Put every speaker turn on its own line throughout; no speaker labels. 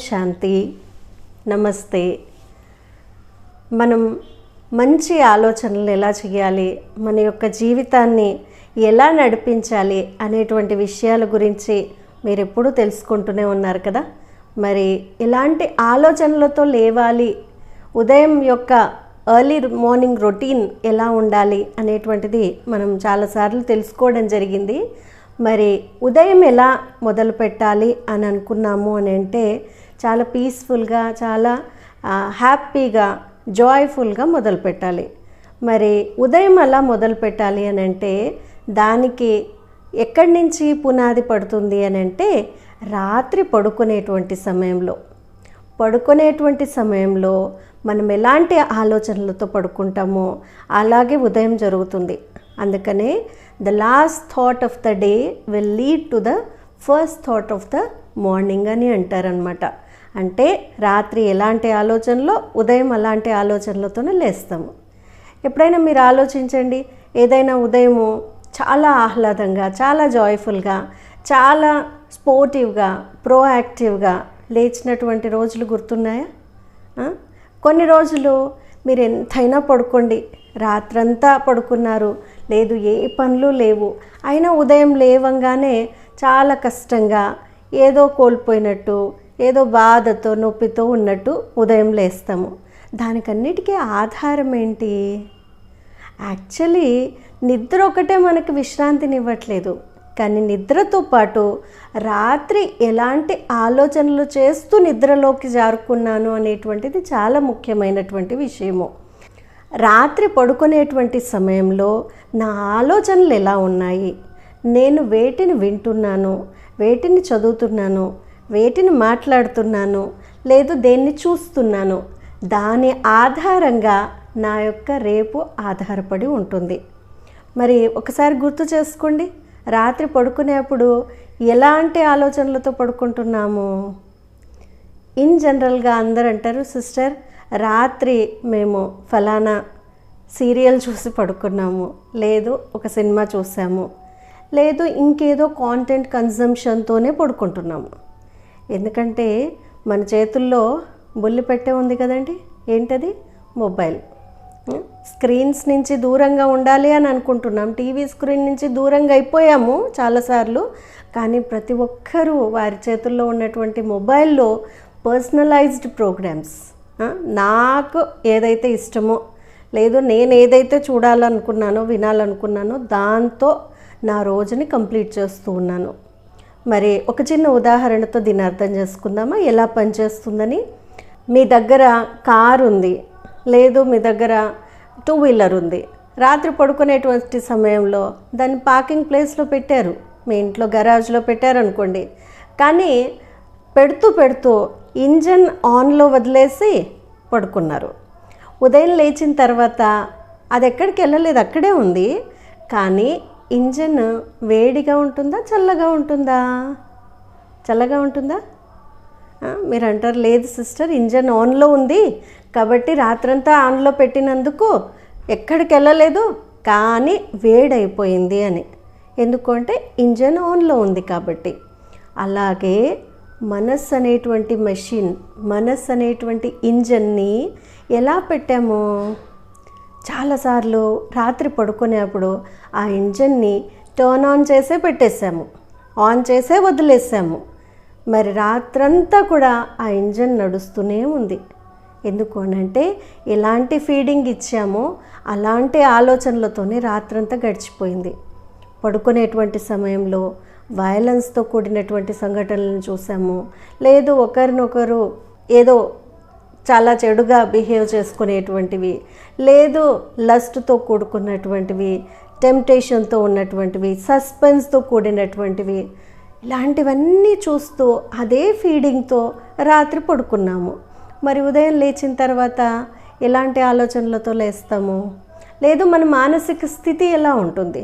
శాంతి నమస్తే. మనం మంచి ఆలోచనలు ఎలా చేయాలి? మన యొక్క జీవితాన్ని ఎలా నడిపించాలి? అనేటువంటి విషయాల గురించి మీరు ఎప్పుడూ తెలుసుకుంటూనే ఉన్నారు కదా? మరి ఎలాంటి ఆలోచనలతో లేవాలి? ఉదయం యొక్క ఎర్లీ మార్నింగ్ రొటీన్ ఎలా ఉండాలి? అనేటువంటిది మనం చాలాసార్లు తెలుసుకోవడం జరిగింది. మరి ఉదయం ఎలా మొదలు పెట్టాలి అని అనుకున్నాము అని అంటే చాలా పీస్ఫుల్గా చాలా హ్యాపీగా జాయ్ఫుల్గా మొదలు పెట్టాలి మరి ఉదయం అలా మొదలు పెట్టాలి అని అంటే దానికి ఎక్కడి నుంచి పునాది పడుతుంది అని అంటే రాత్రి పడుకునేటువంటి సమయంలో. పడుకునేటువంటి సమయంలో మనం ఎలాంటి ఆలోచనలతో పడుకుంటామో అలాగే ఉదయం జరుగుతుంది. అందుకనే the last thought of the day will lead to the first thought of the morning అని అంటారనమాట అంటే రాత్రి ఎలాంటి ఆలోచనలో ఉదయం అలాంటి ఆలోచనలతోనే లేస్తాము. ఎప్పుడైనా మీరు ఆలోచించండి ఏదైనా ఉదయము చాలా ఆహ్లాదంగా చాలా జాయ్ఫుల్గా చాలా స్పోర్టివ్గా ప్రోయాక్టివ్గా లేచినటువంటి రోజులు గుర్తున్నాయా? కొన్ని రోజులు మీరు ఎంతైనా పడుకోండి. రాత్రంతా పడుకున్నారు లేదు ఏ పనులు లేవు. అయినా ఉదయం లేవంగానే చాలా కష్టంగా ఏదో కోల్పోయినట్టు ఏదో బాధతో నొప్పితో ఉన్నట్టు ఉదయం లేస్తాము. దానికన్నిటికీ ఆధారం ఏంటి? యాక్చువల్లీ నిద్ర ఒకటే మనకి విశ్రాంతిని ఇవ్వట్లేదు కానీ నిద్రతో పాటు రాత్రి ఎలాంటి ఆలోచనలు చేస్తూ నిద్రలోకి జారుకున్నాను అనేటువంటిది చాలా ముఖ్యమైనటువంటి విషయము. రాత్రి పడుకునేటువంటి సమయంలో నా ఆలోచనలు ఎలా ఉన్నాయి? నేను వేటిని వింటున్నాను? వేటిని చదువుతున్నాను? వేటిని మాట్లాడుతున్నాను లేదు దేన్ని చూస్తున్నాను దాని ఆధారంగా నా యొక్క రేపు ఆధారపడి ఉంటుంది. మరి ఒకసారి గుర్తు చేసుకోండి. రాత్రి పడుకునేప్పుడు ఎలాంటి ఆలోచనలతో పడుకుంటున్నాము? ఇన్ జనరల్గా అందరు అంటారు సిస్టర్ రాత్రి మేము ఫలానా సీరియల్ చూసి పడుకున్నాము. లేదు ఒక సినిమా చూసాము. లేదు ఇంకేదో కాంటెంట్ కన్జంప్షన్తోనే పడుకుంటున్నాము. ఎందుకంటే మన చేతుల్లో బుల్లి పెట్టే ఉంది కదండి. ఏంటది? మొబైల్. స్క్రీన్స్ నుంచి దూరంగా ఉండాలి అని అనుకుంటున్నాం. టీవీ స్క్రీన్ నుంచి దూరంగా అయిపోయాము చాలాసార్లు. కానీ ప్రతి ఒక్కరూ వారి చేతుల్లో ఉన్నటువంటి మొబైల్లో పర్సనలైజ్డ్ ప్రోగ్రామ్స్. నాకు ఏదైతే ఇష్టమో లేదు నేను ఏదైతే చూడాలనుకున్నానో వినాలనుకున్నానో దాంతో నా రోజుని కంప్లీట్ చేస్తూ ఉన్నాను. మరి ఒక చిన్న ఉదాహరణతో దీన్ని అర్థం చేసుకుందామా? ఎలా పనిచేస్తుందని? మీ దగ్గర కారు ఉంది. లేదు మీ దగ్గర టూ వీలర్ ఉంది. రాత్రి పడుకునేటువంటి సమయంలో దాన్ని పార్కింగ్ ప్లేస్లో పెట్టారు. మీ ఇంట్లో గరాజ్లో పెట్టారనుకోండి. కానీ పెడుతూ పెడుతూ ఇంజన్ ఆన్లో వదిలేసి పడుకున్నారు. ఉదయం లేచిన తర్వాత అది ఎక్కడికి వెళ్ళలేదు అక్కడే ఉంది. కానీ ఇంజన్ వేడిగా ఉంటుందా చల్లగా ఉంటుందా? చల్లగా ఉంటుందా? మీరు అంటారు లేదు సిస్టర్ ఇంజన్ ఆన్లో ఉంది కాబట్టి రాత్రంతా ఆన్లో పెట్టినందుకు ఎక్కడికి వెళ్ళలేదు కానీ వేడైపోయింది అని. ఎందుకంటే ఇంజన్ ఆన్లో ఉంది కాబట్టి. అలాగే మనస్సు అనేటువంటి మెషిన్ మనస్సు అనేటువంటి ఇంజన్ని ఎలా పెట్టాము? చాలాసార్లు రాత్రి పడుకునేప్పుడు ఆ ఇంజన్ని టర్న్ ఆన్ చేసే పెట్టేశాము. ఆన్ చేసే వదిలేసాము మరి రాత్రంతా కూడా ఆ ఇంజన్ నడుస్తూనే ఉంది. ఎందుకు అనంటే ఎలాంటి ఫీడింగ్ ఇచ్చామో అలాంటి ఆలోచనలతోనే రాత్రంతా గడిచిపోయింది. పడుకునేటువంటి సమయంలో వయలెన్స్తో కూడినటువంటి సంఘటనలను చూసాము. లేదు ఒకరినొకరు ఏదో చాలా చెడుగా బిహేవ్ చేసుకునేటువంటివి లేదు లస్ట్తో కూడుకున్నటువంటివి టెంప్టేషన్తో ఉన్నటువంటివి సస్పెన్స్తో కూడినటువంటివి ఇలాంటివన్నీ చూస్తూ అదే ఫీడింగ్తో రాత్రి పడుకున్నాము. మరి ఉదయం లేచిన తర్వాత ఎలాంటి ఆలోచనలతో లేస్తాము? లేదు మన మానసిక స్థితి ఎలా ఉంటుంది?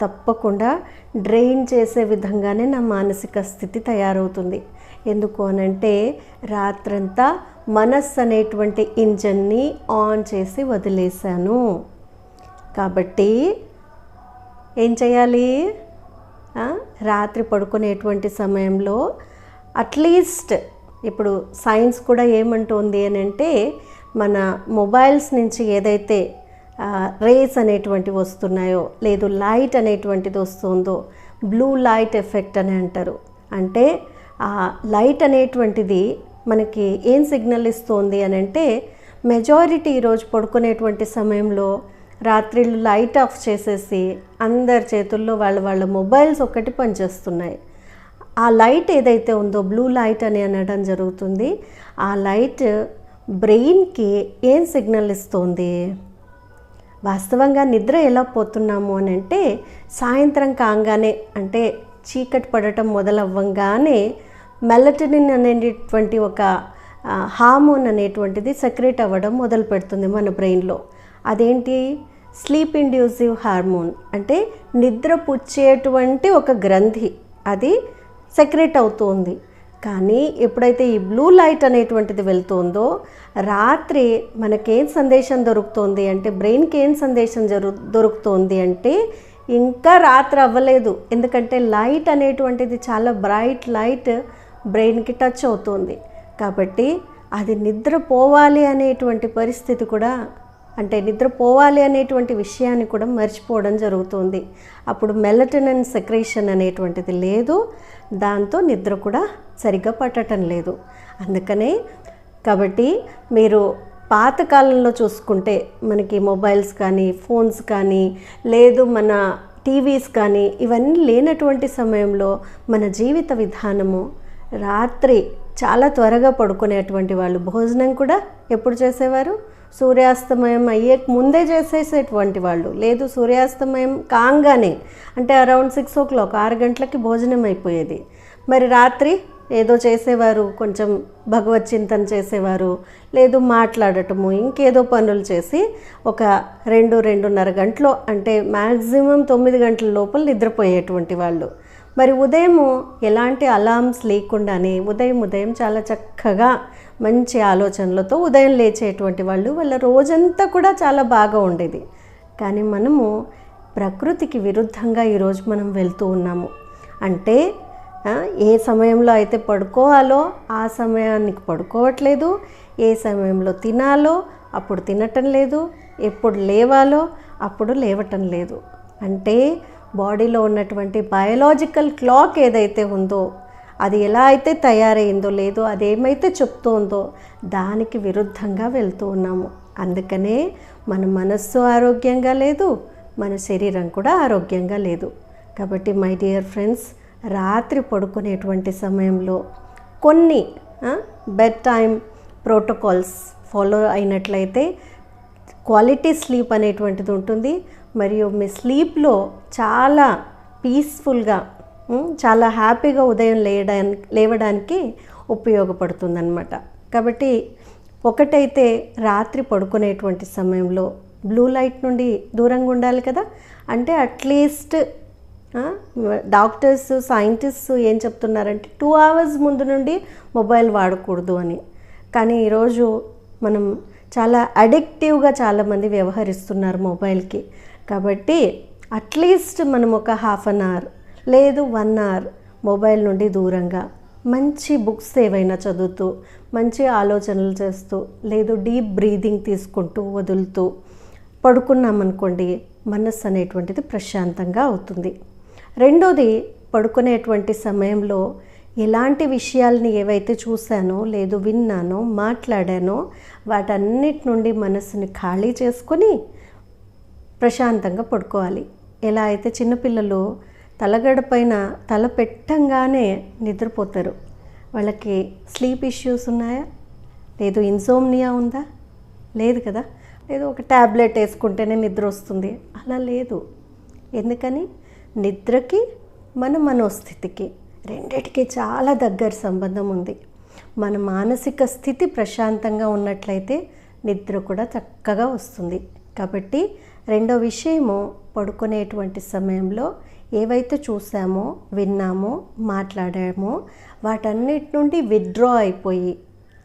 తప్పకుండా డ్రైన్ చేసే విధంగానే నా మానసిక స్థితి తయారవుతుంది. ఎందుకు అనంటే రాత్రంతా మనస్సు అనేటువంటి ఇంజన్ని ఆన్ చేసి వదిలేశాను. కాబట్టి ఏం చేయాలి? రాత్రి పడుకునేటువంటి సమయంలో అట్లీస్ట్ ఇప్పుడు సైన్స్ కూడా ఏమంటుంది అని అంటే మన మొబైల్స్ నుంచి ఏదైతే రేస్ అనేటువంటివి వస్తున్నాయో లేదు లైట్ అనేటువంటిది వస్తుందో బ్లూ లైట్ ఎఫెక్ట్ అని అంటారు. అంటే ఆ లైట్ అనేటువంటిది మనకి ఏం సిగ్నల్ ఇస్తుంది అని అంటే మెజారిటీ ఈరోజు పడుకునేటువంటి సమయంలో రాత్రిళ్ళు లైట్ ఆఫ్ చేసేసి అందరి చేతుల్లో వాళ్ళ వాళ్ళ మొబైల్స్ ఒక్కటి పనిచేస్తున్నాయి. ఆ లైట్ ఏదైతే ఉందో బ్లూ లైట్ అని అనడం జరుగుతుంది. ఆ లైట్ బ్రెయిన్కి ఏం సిగ్నల్ ఇస్తుంది? వాస్తవంగా నిద్ర ఎలా పోతున్నాము అని అంటే సాయంత్రం కాగానే అంటే చీకటి పడటం మొదలవ్వంగానే మెలటనిన్ అనేటువంటి ఒక హార్మోన్ అనేటువంటిది సెక్రేట్ అవ్వడం మొదలు పెడుతుంది మన బ్రెయిన్లో. అదేంటి? స్లీప్ ఇండ్యూసివ్ హార్మోన్ అంటే నిద్ర పుచ్చేటువంటి ఒక గ్రంథి అది సెక్రేట్ అవుతుంది. కానీ ఎప్పుడైతే ఈ బ్లూ లైట్ అనేటువంటిది వెళ్తుందో రాత్రి మనకేం సందేశం దొరుకుతుంది అంటే బ్రెయిన్కి ఏం సందేశం జరు దొరుకుతుంది అంటే ఇంకా రాత్రి అవ్వలేదు. ఎందుకంటే లైట్ అనేటువంటిది చాలా బ్రైట్ లైట్ బ్రెయిన్కి టచ్ అవుతుంది. కాబట్టి అది నిద్రపోవాలి అనేటువంటి పరిస్థితి కూడా అంటే నిద్ర పోవాలి అనేటువంటి విషయాన్ని కూడా మర్చిపోవడం జరుగుతుంది. అప్పుడు మెలటనిన్ సెక్రేషన్ అనేటువంటిది లేదు. దాంతో నిద్ర కూడా సరిగ్గా పట్టడం లేదు. అందుకనే కాబట్టి మీరు పాతకాలంలో చూసుకుంటే మనకి మొబైల్స్ కానీ ఫోన్స్ కానీ లేదు మన టీవీస్ కానీ ఇవన్నీ లేనటువంటి సమయంలో మన జీవిత విధానము రాత్రి చాలా త్వరగా పడుకునేటువంటి వాళ్ళు భోజనం కూడా ఎప్పుడు చేసేవారు? సూర్యాస్తమయం అయ్యే ముందే చేసేసేటువంటి వాళ్ళు. లేదు సూర్యాస్తమయం కాంగానే అంటే అరౌండ్ సిక్స్ ఓ క్లాక్ ఆరు గంటలకి భోజనం అయిపోయేది. మరి రాత్రి ఏదో చేసేవారు కొంచెం భగవత్ చింతన చేసేవారు లేదు మాట్లాడటము ఇంకేదో పనులు చేసి ఒక రెండు రెండున్నర గంటలో అంటే మ్యాక్సిమం తొమ్మిది గంటల లోపల నిద్రపోయేటువంటి వాళ్ళు. మరి ఉదయం ఎలాంటి అలామ్స్ లేకుండానే ఉదయం ఉదయం చాలా చక్కగా మంచి ఆలోచనలతో ఉదయం లేచేటువంటి వాళ్ళు వాళ్ళ రోజంతా కూడా చాలా బాగా ఉండేది. కానీ మనము ప్రకృతికి విరుద్ధంగా ఈరోజు మనం వెళ్తూ ఉన్నాము. అంటే ఏ సమయంలో అయితే పడుకోవాలో ఆ సమయానికి పడుకోవట్లేదు ఏ సమయంలో తినాలో అప్పుడు తినటం లేదు ఎప్పుడు లేవాలో అప్పుడు లేవటం లేదు. అంటే బాడీలో ఉన్నటువంటి బయలాజికల్ క్లాక్ ఏదైతే ఉందో అది ఎలా అయితే తయారైందో లేదో అదేమైతే చెప్తోందో దానికి విరుద్ధంగా వెళ్తూ ఉన్నాము. అందుకనే మన మనస్సు ఆరోగ్యంగా లేదు మన శరీరం కూడా ఆరోగ్యంగా లేదు. కాబట్టి మై డియర్ ఫ్రెండ్స్ రాత్రి పడుకునేటువంటి సమయంలో కొన్ని బెడ్ టైం ప్రోటోకాల్స్ ఫాలో అయినట్లయితే క్వాలిటీ స్లీప్ అనేటువంటిది ఉంటుంది. మరియు మీ స్లీప్లో చాలా పీస్ఫుల్గా చాలా హ్యాపీగా ఉదయం లేయడానికి లేవడానికి ఉపయోగపడుతుందన్నమాట. కాబట్టి ఒకటైతే రాత్రి పడుకునేటువంటి సమయంలో బ్లూ లైట్ నుండి దూరంగా ఉండాలి కదా? అంటే అట్లీస్ట్ డాక్టర్స్ సైంటిస్ట్ ఏం చెప్తున్నారంటే టూ అవర్స్ ముందు నుండి మొబైల్ వాడకూడదు అని. కానీ ఈరోజు మనం చాలా అడిక్టివ్గా చాలామంది వ్యవహరిస్తున్నారు మొబైల్కి కాబట్టి అట్లీస్ట్ మనం ఒక హాఫ్ అన్ అవర్ లేదు వన్ అవర్ మొబైల్ నుండి దూరంగా మంచి బుక్స్ ఏవైనా చదువుతూ మంచి ఆలోచనలు చేస్తూ లేదు డీప్ బ్రీదింగ్ తీసుకుంటూ వదులుతూ పడుకున్నామనుకోండి మనస్సు అనేటువంటిది ప్రశాంతంగా అవుతుంది. రెండోది పడుకునేటువంటి సమయంలో ఎలాంటి విషయాల్ని ఏవైతే చూశానో లేదు విన్నానో మాట్లాడానో వాటన్నిటి నుండి మనస్సుని ఖాళీ చేసుకొని ప్రశాంతంగా పడుకోవాలి. ఎలా అయితే చిన్నపిల్లలు తలగడ పైన తల పెట్టంగానే నిద్రపోతారు. వాళ్ళకి స్లీప్ ఇష్యూస్ ఉన్నాయా? లేదు ఇన్సోమ్నియా ఉందా? లేదు కదా. లేదు ఒక ట్యాబ్లెట్ వేసుకుంటేనే నిద్ర వస్తుంది. అలా లేదు. ఎందుకని? నిద్రకి మన మనోస్థితికి రెండిటికి చాలా దగ్గర సంబంధం ఉంది. మన మానసిక స్థితి ప్రశాంతంగా ఉన్నట్లయితే నిద్ర కూడా చక్కగా వస్తుంది. కాబట్టి రెండో విషయము పడుకునేటువంటి సమయంలో ఏవైతే చూసామో విన్నామో మాట్లాడామో వాటన్నిటి నుండి విత్డ్రా అయిపోయి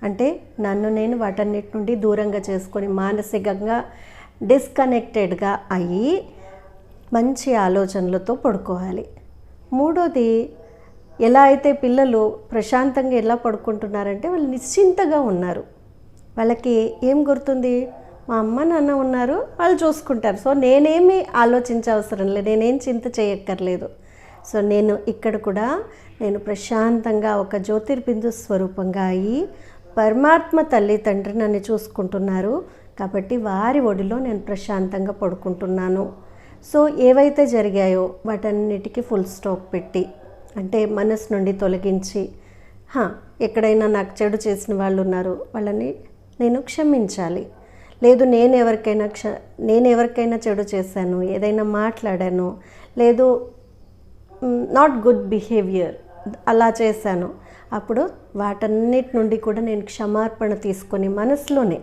అంటే నన్ను నేను వాటన్నిటి నుండి దూరంగా చేసుకొని మానసికంగా డిస్కనెక్టెడ్గా అయ్యి మంచి ఆలోచనలతో పడుకోవాలి. మూడోది ఎలా అయితే పిల్లలు ప్రశాంతంగా ఎలా పడుకుంటున్నారంటే వాళ్ళు నిశ్చింతగా ఉన్నారు. వాళ్ళకి ఏం గుర్తుంది? మా అమ్మ నాన్న ఉన్నారు వాళ్ళు చూసుకుంటారు. సో నేనేమి ఆలోచించవసరం లేదు. నేనేం చింత చేయక్కర్లేదు. సో నేను ఇక్కడ కూడా నేను ప్రశాంతంగా ఒక జ్యోతిర్బిందు స్వరూపంగా అయ్యి పరమాత్మ తల్లి తండ్రి నన్ను చూసుకుంటున్నారు. కాబట్టి వారి ఒడిలో నేను ప్రశాంతంగా పడుకుంటున్నాను. సో ఏవైతే జరిగాయో వాటన్నిటికీ ఫుల్ స్టాప్ పెట్టి అంటే మనసు నుండి తొలగించి ఎక్కడైనా నాకు చెడు చేసిన వాళ్ళు ఉన్నారు వాళ్ళని నేను క్షమించాలి. లేదు నేను ఎవరికైనా క్ష నేను ఎవరికైనా చెడు చేశాను ఏదైనా మాట్లాడాను లేదు నాట్ గుడ్ బిహేవియర్ అలా చేశాను. అప్పుడు వాటన్నిటి నుండి కూడా నేను క్షమార్పణ తీసుకొని మనసులోనే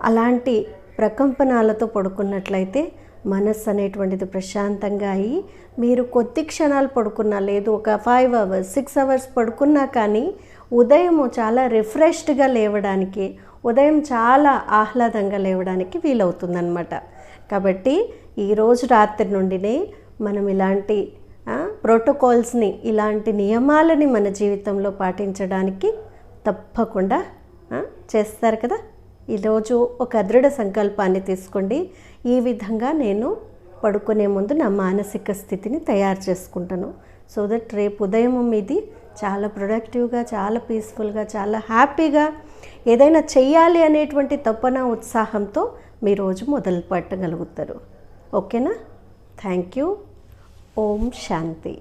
అలాంటి ప్రకంపనాలతో పడుకున్నట్లయితే మనస్సు అనేటువంటిది ప్రశాంతంగా అయ్యి మీరు కొద్ది క్షణాలు పడుకున్నా లేదు ఒక ఫైవ్ అవర్స్ సిక్స్ అవర్స్ పడుకున్నా కానీ ఉదయము చాలా రిఫ్రెష్డ్గా లేవడానికి ఉదయం చాలా ఆహ్లాదంగా లేవడానికి వీలవుతుందన్నమాట. కాబట్టి ఈరోజు రాత్రి నుండినే మనం ఇలాంటి ప్రోటోకాల్స్ని ఇలాంటి నియమాలని మన జీవితంలో పాటించడానికి తప్పకుండా చేస్తారు కదా? ఈరోజు ఒక దృఢ సంకల్పాన్ని తీసుకోండి. ఈ విధంగా నేను పడుకునే ముందు నా మానసిక స్థితిని తయారు చేసుకుంటాను. సో దట్ రేపు ఉదయం మీది చాలా ప్రొడక్టివ్గా చాలా పీస్ఫుల్గా చాలా హ్యాపీగా ఏదైనా చెయ్యాలి అనేటువంటి తపన ఉత్సాహంతో మీ రోజు మొదలు పెట్టగలుగుతారు. ఓకేనా? Thank you. Om Shanti.